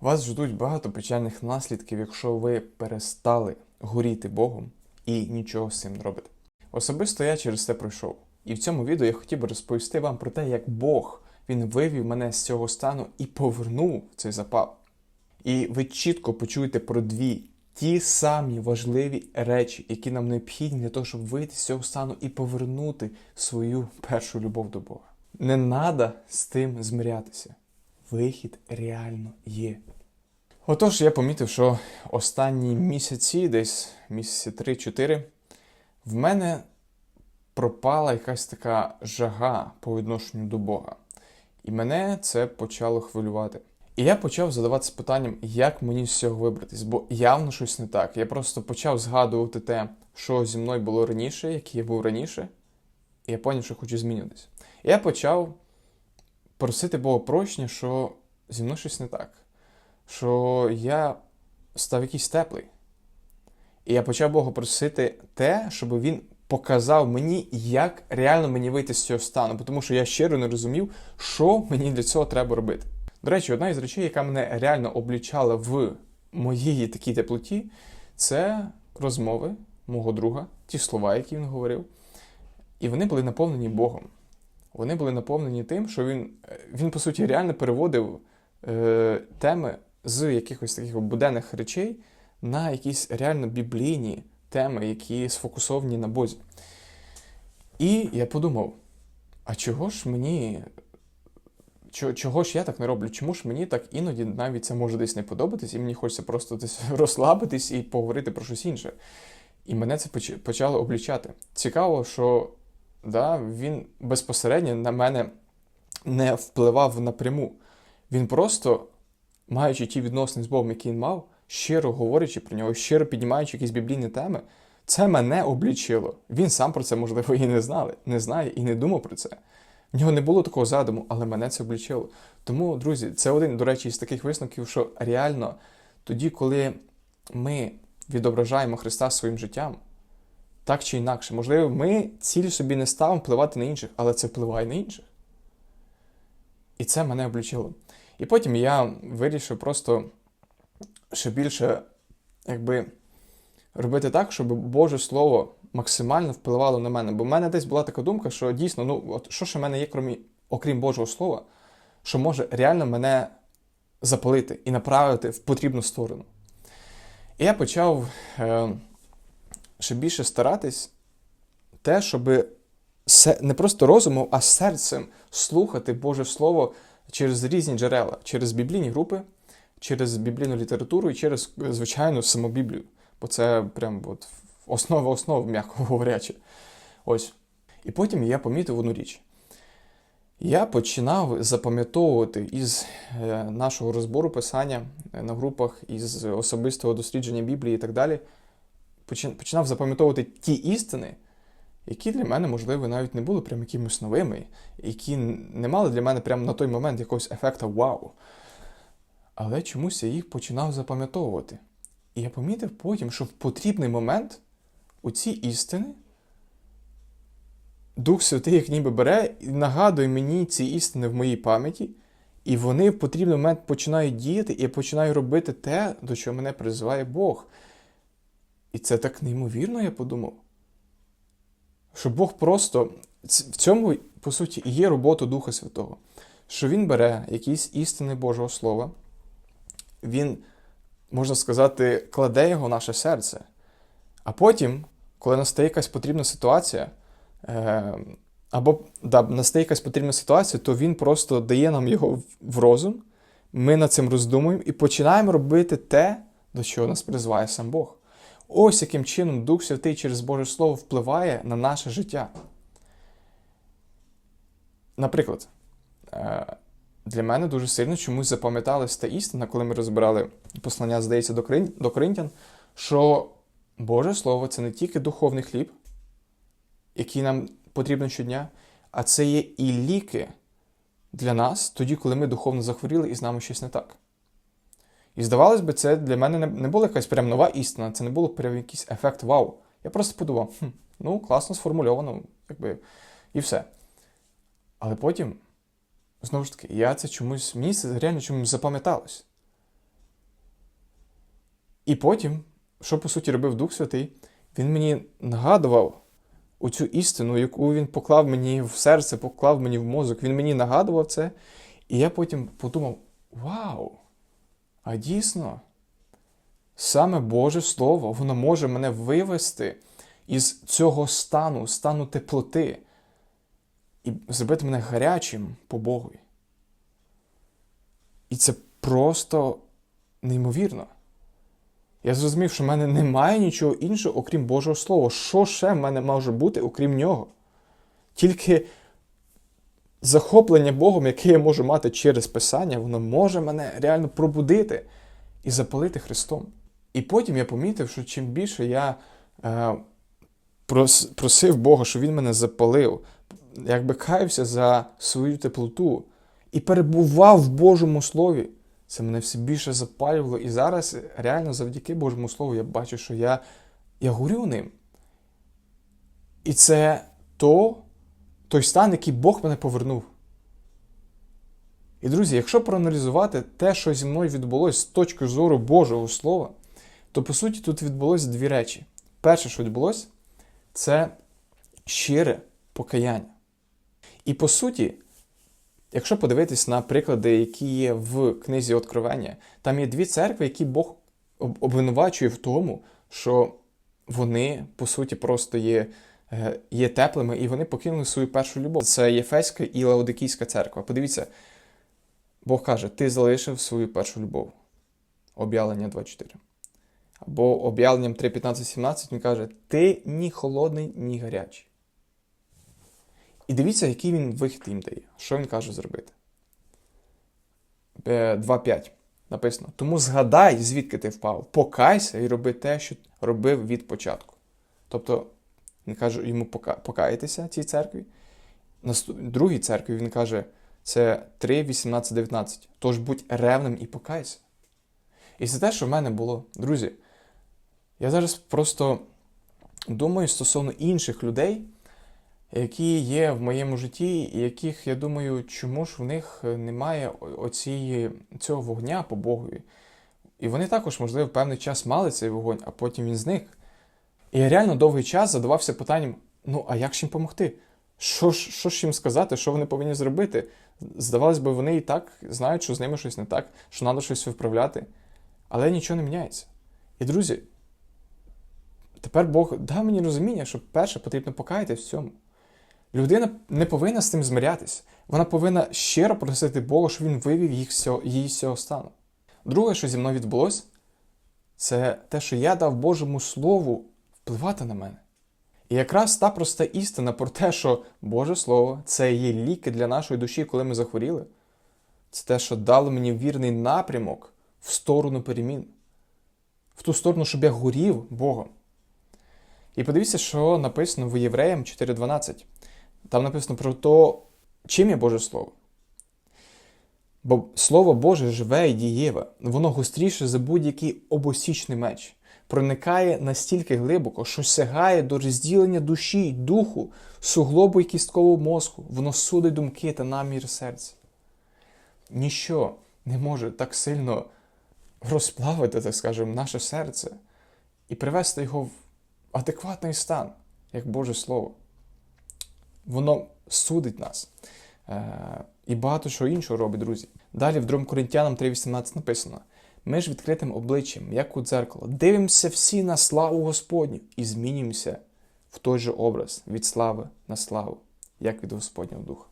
Вас ждуть багато печальних наслідків, якщо ви перестали горіти Богом і нічого з цим не робите. Особисто я через це пройшов. І в цьому відео я хотів би розповісти вам про те, як Бог він вивів мене з цього стану і повернув цей запал. І ви чітко почуєте про дві ті самі важливі речі, які нам необхідні для того, щоб вийти з цього стану і повернути свою першу любов до Бога. Не треба з тим змирятися. Вихід реально є. Отож, я помітив, що останні місяці, десь місяці 3-4, в мене пропала якась така жага по відношенню до Бога. І мене це почало хвилювати. І я почав задаватися питанням, як мені з цього вибратись, бо явно щось не так. Я просто почав згадувати те, що зі мною було раніше, який я був раніше, і я зрозумів, що хочу змінюватися. І я почав просити Бога прощення, що зі мною щось не так, що я став якийсь теплий. І я почав Бога просити те, щоб він показав мені, як реально мені вийти з цього стану, тому що я щиро не розумів, що мені для цього треба робити. До речі, одна із речей, яка мене реально облічала в моїй такій теплоті, це розмови мого друга, ті слова, які він говорив. І вони були наповнені Богом. Вони були наповнені тим, що він, він по суті, реально переводив е, теми з якихось таких буденних речей на якісь реально біблійні теми, які сфокусовані на Бозі. І я подумав: а чого ж мені Чого, чого ж я так не роблю? Чому ж мені так іноді навіть це може десь не подобатись, і мені хочеться просто десь розслабитись і поговорити про щось інше. І мене це почало облічати. Цікаво, що да, він безпосередньо на мене не впливав напряму. Він просто, маючи ті відносини з Богом, які він мав, щиро говорячи про нього, щиро піднімаючи якісь біблійні теми, це мене облічило. Він сам про це, можливо, і не знав, не знає, і не думав про це. В нього не було такого задуму, але мене це облічило. Тому, друзі, це один, до речі, із таких висновків, що реально тоді, коли ми відображаємо Христа своїм життям, так чи інакше, можливо, ми ціль собі не ставимо впливати на інших, але це впливає на інших. І це мене облічило. І потім я вирішив просто ще більше, якби, робити так, щоб Боже Слово максимально впливало на мене. Бо в мене десь була така думка, що дійсно, ну от що ж в мене є, крім, окрім Божого Слова, що може реально мене запалити і направити в потрібну сторону. І я почав е, ще більше старатись те, щоб не просто розумом, а серцем слухати Боже Слово через різні джерела, через біблійні групи, через біблійну літературу і через, звичайно, саму Біблію. Бо це прям от основа основ, м'яко говорячи. Ось. І потім я помітив одну річ. Я починав запам'ятовувати із е, нашого розбору писання е, на групах, із особистого дослідження Біблії і так далі. Починав запам'ятовувати ті істини, які для мене, можливо, навіть не були прям якимось новими, які не мали для мене прямо на той момент якогось ефекту вау. Але чомусь я їх починав запам'ятовувати. І я помітив потім, що в потрібний момент у ці істини Дух Святий, як ніби бере і нагадує мені ці істини в моїй пам'яті, і вони в потрібний момент починають діяти, і я починаю робити те, до чого мене призиває Бог. І це так неймовірно, я подумав. Що Бог просто в цьому, по суті, і є робота Духа Святого. Що Він бере якісь істини Божого Слова, Він, можна сказати, кладе його в наше серце. А потім, коли настає якась потрібна ситуація, е, або да, настає якась потрібна ситуація, то він просто дає нам його в розум, ми над цим роздумуємо і починаємо робити те, до чого нас призває сам Бог. Ось яким чином Дух Святий через Боже Слово впливає на наше життя. Наприклад, е, для мене дуже сильно чомусь запам'яталась та істина, коли ми розбирали послання, здається, до Коринтян, що Боже Слово це не тільки духовний хліб, який нам потрібен щодня, а це є і ліки для нас тоді, коли ми духовно захворіли і з нами щось не так. І здавалось би, це для мене не була якась прям нова істина, це не було прям якийсь ефект вау. Я просто подумав, хм, ну, класно сформульовано, якби, і все. Але потім, знову ж таки, я це чомусь, мені це реально чомусь запам'яталось. І потім, що по суті робив Дух Святий, він мені нагадував оцю істину, яку він поклав мені в серце, поклав мені в мозок. Він мені нагадував це. І я потім подумав: вау! А дійсно, саме Боже Слово, воно може мене вивести із цього стану, стану теплоти, і зробити мене гарячим по Богові. І це просто неймовірно. Я зрозумів, що в мене немає нічого іншого, окрім Божого Слова. Що ще в мене може бути, окрім нього? Тільки захоплення Богом, яке я можу мати через Писання, воно може мене реально пробудити і запалити Христом. І потім я помітив, що чим більше я е, просив Бога, щоб Він мене запалив, якби каявся за свою теплоту і перебував в Божому Слові, це мене все більше запалювало. І зараз реально завдяки Божому Слову я бачу, що я, я горю ним. І це то, той стан, який Бог мене повернув. І, друзі, якщо проаналізувати те, що зі мною відбулося з точки зору Божого Слова, то по суті тут відбулося дві речі. Перше, що відбулося, це щире покаяння. І по суті, якщо подивитись на приклади, які є в книзі Откровення, там є дві церкви, які Бог обвинувачує в тому, що вони, по суті, просто є, є теплими і вони покинули свою першу любов. Це Єфеська і Лаодикійська церква. Подивіться, Бог каже: Ти залишив свою першу любов. Об'явлення 2.4. Або об'явленням 3.15.17 він каже: Ти ні холодний, ні гарячий. І дивіться, який він вихід їм дає. Що він каже зробити? Е, 2.5 написано: Тому згадай, звідки ти впав, покайся і роби те, що робив від початку. Тобто, він каже йому пока- покаятися цій церкві. На другій церкві він каже, це 3, 18, 19. Тож будь ревним і покайся. І це те, що в мене було. Друзі, я зараз просто думаю стосовно інших людей, які є в моєму житті, і яких я думаю, чому ж в них немає оцієї, цього вогня по Богові. І вони також, можливо, певний час мали цей вогонь, а потім він зник. І я реально довгий час задавався питанням: ну, а як ж їм допомогти? Що що ж їм сказати, що вони повинні зробити? Здавалось би, вони і так знають, що з ними щось не так, що треба щось виправляти. Але нічого не міняється. І, друзі, тепер Бог дав мені розуміння, що перше потрібно покаятися в цьому. Людина не повинна з цим змирятися. Вона повинна щиро просити Бога, щоб він вивів їх її з цього стану. Друге, що зі мною відбулося, це те, що я дав Божому Слову впливати на мене. І якраз та проста істина про те, що Боже Слово це є ліки для нашої душі, коли ми захворіли. Це те, що дало мені вірний напрямок в сторону перемін, в ту сторону, щоб я горів Богом. І подивіться, що написано в Євреям 4.12. Там написано про те, чим є Боже Слово. Бо Слово Боже живе і дієве, воно гостріше за будь-який обосічний меч, проникає настільки глибоко, що сягає до розділення душі, духу, суглобу і кісткового мозку, воно судить думки та намір серця. Ніщо не може так сильно розплавити, так скажемо, наше серце і привести його в адекватний стан, як Боже Слово. Воно судить нас. Е, і багато що іншого робить, друзі. Далі в 2 Коринтянам 3.18 написано: ми ж відкритим обличчям, як у дзеркало, дивимося всі на славу Господню і змінюємося в той же образ від слави на славу, як від Господнього Духа.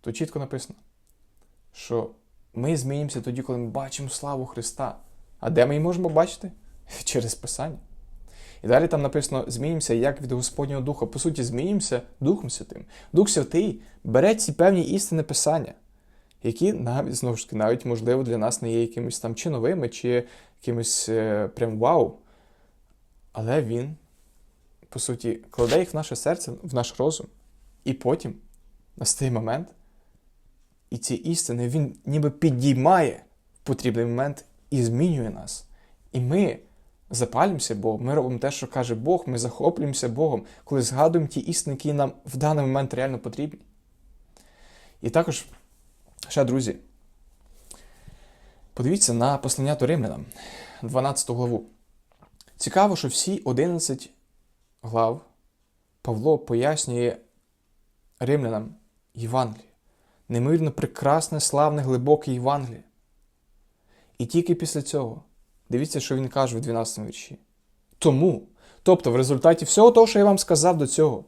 Тут чітко написано, що ми змінюємося тоді, коли ми бачимо славу Христа. А де ми її можемо бачити? Через Писання. І далі там написано: змінімося як від Господнього Духа. По суті, змінімося Духом Святим. Дух Святий бере ці певні істини Писання, які навіть знову ж таки, навіть можливо для нас не є якимись там чи новими, чи якимось е, прям вау. Але він, по суті, кладе їх в наше серце, в наш розум. І потім настає момент, і ці істини він ніби підіймає в потрібний момент і змінює нас. І ми запалюємося Богом, ми робимо те, що каже Бог, ми захоплюємося Богом, коли згадуємо ті істини, які нам в даний момент реально потрібні. І також, ще, друзі, подивіться на послання до римлянам. 12 главу. Цікаво, що всі 11 глав Павло пояснює римлянам Євангеліє. Неймовірно прекрасне, славне, глибоке Євангеліє. І тільки після цього, дивіться, що він каже в 12 вірші. Тому, тобто, в результаті всього того, що я вам сказав до цього,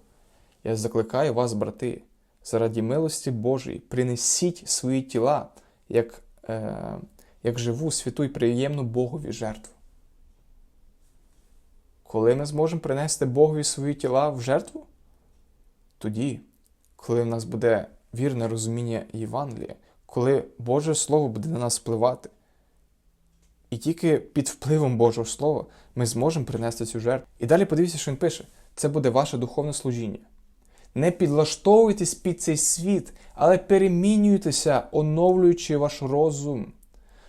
я закликаю вас, брати, заради милості Божої, принесіть свої тіла як, е, як живу, святу і приємну Богові жертву. Коли ми зможемо принести Богові свої тіла в жертву? Тоді, коли в нас буде вірне розуміння Євангелія, коли Боже Слово буде на нас впливати. І тільки під впливом Божого Слова ми зможемо принести цю жертву. І далі подивіться, що він пише: це буде ваше духовне служіння. Не підлаштовуйтесь під цей світ, але перемінюйтеся, оновлюючи ваш розум,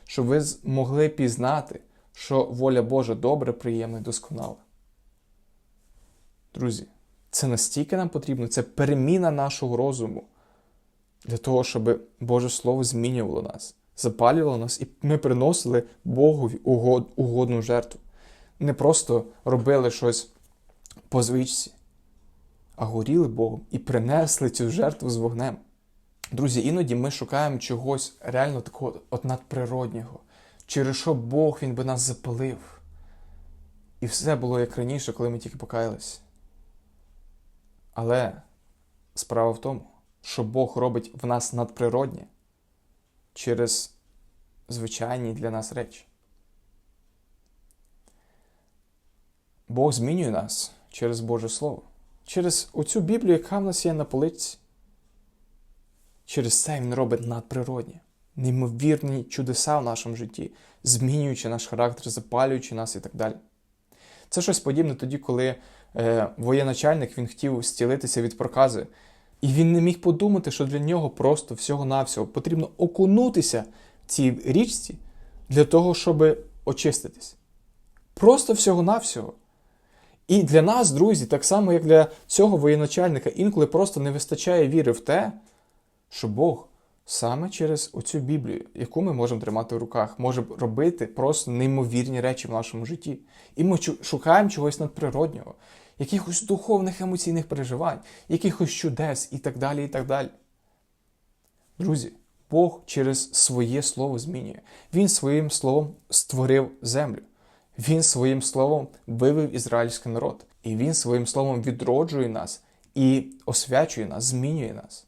щоб ви змогли пізнати, що воля Божа добре, приємна і досконала. Друзі, це настільки нам потрібно, це переміна нашого розуму для того, щоб Боже Слово змінювало нас, запалювало нас, і ми приносили Богові угодну жертву. Не просто робили щось по звичці, а горіли Богом і принесли цю жертву з вогнем. Друзі, іноді ми шукаємо чогось реально такого от надприроднього, через що Бог він би нас запалив. І все було як раніше, коли ми тільки покаялись. Але справа в тому, що Бог робить в нас надприроднє через звичайні для нас речі. Бог змінює нас через Боже Слово, через оцю Біблію, яка в нас є на полиці. Через це Він робить надприродні, неймовірні чудеса в нашому житті, змінюючи наш характер, запалюючи нас і так далі. Це щось подібне тоді, коли е, воєначальник він хотів зцілитися від прокази, і він не міг подумати, що для нього просто всього-навсього потрібно окунутися в цій річці для того, щоб очиститись. Просто всього-навсього. І для нас, друзі, так само, як для цього воєначальника, інколи просто не вистачає віри в те, що Бог саме через оцю Біблію, яку ми можемо тримати в руках, може робити просто неймовірні речі в нашому житті. І ми шукаємо чогось надприроднього, якихось духовних емоційних переживань, якихось чудес і так далі. і так далі. Друзі, Бог через своє слово змінює. Він своїм словом створив землю. Він своїм словом вивів ізраїльський народ. І він своїм словом відроджує нас і освячує нас, змінює нас.